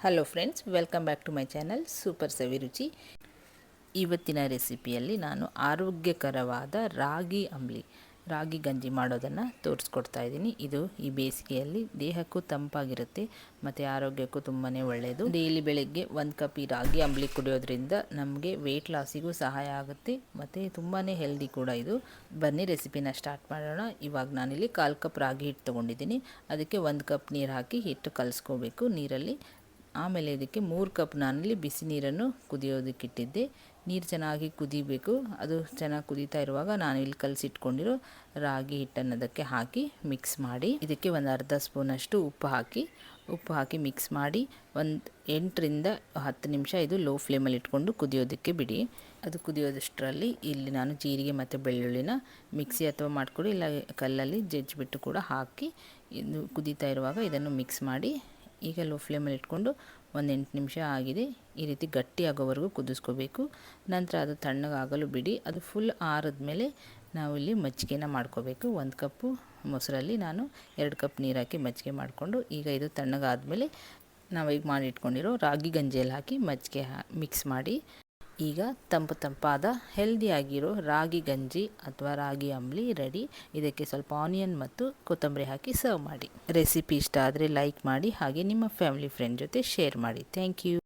Hello friends welcome back to my channel super Saviruchi ಇವತ್ತಿನ ರೆಸಿಪಿಯಲ್ಲಿ ನಾನು ಆರೋಗ್ಯಕರವಾದ ರಾಗಿ ಅಂಬ್ಲಿ, ರಾಗಿ ಗಂಜಿ ಮಾಡೋದನ್ನು ತೋರಿಸ್ಕೊಡ್ತಾ ಇದ್ದೀನಿ. ಇದು ಈ ಬೇಸಿಗೆಯಲ್ಲಿ ದೇಹಕ್ಕೂ ತಂಪಾಗಿರುತ್ತೆ, ಮತ್ತು ಆರೋಗ್ಯಕ್ಕೂ ತುಂಬಾ ಒಳ್ಳೆಯದು ಡೈಲಿ ಬೆಳಗ್ಗೆ ಒಂದು ಕಪ್ ಈ ರಾಗಿ ಅಂಬ್ಲಿ ಕುಡಿಯೋದ್ರಿಂದ ನಮಗೆ ವೆಯ್ಟ್ ಲಾಸಿಗೂ ಸಹಾಯ ಆಗುತ್ತೆ, ಮತ್ತು ತುಂಬಾ ಹೆಲ್ದಿ ಕೂಡ ಇದು. ಬನ್ನಿ ರೆಸಿಪಿನ ಸ್ಟಾರ್ಟ್ ಮಾಡೋಣ. ಇವಾಗ ನಾನಿಲ್ಲಿ ಕಾಲು ಕಪ್ ರಾಗಿ ಹಿಟ್ಟು ತೊಗೊಂಡಿದ್ದೀನಿ. ಅದಕ್ಕೆ ಒಂದು ಕಪ್ ನೀರು ಹಾಕಿ ಹಿಟ್ಟು ಕಲಿಸ್ಕೋಬೇಕು. ನೀರಲ್ಲಿ ಆಮೇಲೆ ಇದಕ್ಕೆ ಮೂರು ಕಪ್ ನಾನಲ್ಲಿ ಬಿಸಿ ನೀರನ್ನು ಕುದಿಯೋದಕ್ಕಿಟ್ಟಿದ್ದೆ. ನೀರು ಚೆನ್ನಾಗಿ ಕುದಿಬೇಕು. ಅದು ಚೆನ್ನಾಗಿ ಕುದೀತಾ ಇರುವಾಗ ನಾನು ಇಲ್ಲಿ ಕಲಸಿಟ್ಕೊಂಡಿರೋ ರಾಗಿ ಹಿಟ್ಟನ್ನು ಅದಕ್ಕೆ ಹಾಕಿ ಮಿಕ್ಸ್ ಮಾಡಿ, ಇದಕ್ಕೆ ಒಂದು ಅರ್ಧ ಸ್ಪೂನಷ್ಟು ಉಪ್ಪು ಹಾಕಿ ಉಪ್ಪು ಹಾಕಿ ಮಿಕ್ಸ್ ಮಾಡಿ ಒಂದು ಎಂಟರಿಂದ ಹತ್ತು ನಿಮಿಷ ಇದು ಲೋ ಫ್ಲೇಮಲ್ಲಿ ಇಟ್ಕೊಂಡು ಕುದಿಯೋದಕ್ಕೆ ಬಿಡಿ. ಅದು ಕುದಿಯೋದಷ್ಟರಲ್ಲಿ ಇಲ್ಲಿ ನಾನು ಜೀರಿಗೆ ಮತ್ತು ಬೆಳ್ಳುಳ್ಳಿನ ಮಿಕ್ಸಿ ಅಥವಾ ಮಾಡಿಕೊಡಿ, ಇಲ್ಲ ಕಲ್ಲಲ್ಲಿ ಜಜ್ಜಿಬಿಟ್ಟು ಕೂಡ ಹಾಕಿ, ಇದು ಕುದೀತಾ ಇರುವಾಗ ಇದನ್ನು ಮಿಕ್ಸ್ ಮಾಡಿ ಈಗ ಲೋ ಫ್ಲೇಮಲ್ಲಿ ಇಟ್ಕೊಂಡು ಒಂದು ಎಂಟು ನಿಮಿಷ ಆಗಿದೆ. ಈ ರೀತಿ ಗಟ್ಟಿ ಆಗೋವರೆಗೂ ಕುದಿಸ್ಕೋಬೇಕು. ನಂತರ ಅದು ತಣ್ಣಗಾಗಲು ಬಿಡಿ. ಅದು ಫುಲ್ ಆರಿದ್ಮೇಲೆ ನಾವು ಇಲ್ಲಿ ಮಜ್ಜಿಗೆನ ಮಾಡ್ಕೋಬೇಕು. ಒಂದು ಕಪ್ಪು ಮೊಸರಲ್ಲಿ ನಾನು ಎರಡು ಕಪ್ ನೀರು ಹಾಕಿ ಮಜ್ಜಿಗೆ ಮಾಡಿಕೊಂಡು ಈಗ ಇದು ತಣ್ಣಗಾದಮೇಲೆ ನಾವು ಈಗ ಮಾಡಿ ಇಟ್ಕೊಂಡಿರೋ ರಾಗಿ ಗಂಜಿಯಲ್ಲಿ ಹಾಕಿ ಮಜ್ಜಿಗೆ ಮಿಕ್ಸ್ ಮಾಡಿ ಈಗ ತಂಪು ತಂಪಾದ ಹೆಲ್ದಿಯಾಗಿರೋ ರಾಗಿ ಗಂಜಿ ಅಥವಾ ರಾಗಿ ಅಂಬ್ಲಿ ರೆಡಿ ಇದಕ್ಕೆ ಸ್ವಲ್ಪ ಆನಿಯನ್ ಮತ್ತು ಕೊತ್ತಂಬರಿ ಹಾಕಿ ಸರ್ವ್ ಮಾಡಿ. ರೆಸಿಪಿ ಇಷ್ಟ ಆದರೆ ಲೈಕ್ ಮಾಡಿ, ಹಾಗೆ ನಿಮ್ಮ ಫ್ಯಾಮಿಲಿ ಫ್ರೆಂಡ್ ಜೊತೆ ಶೇರ್ ಮಾಡಿ. Thank you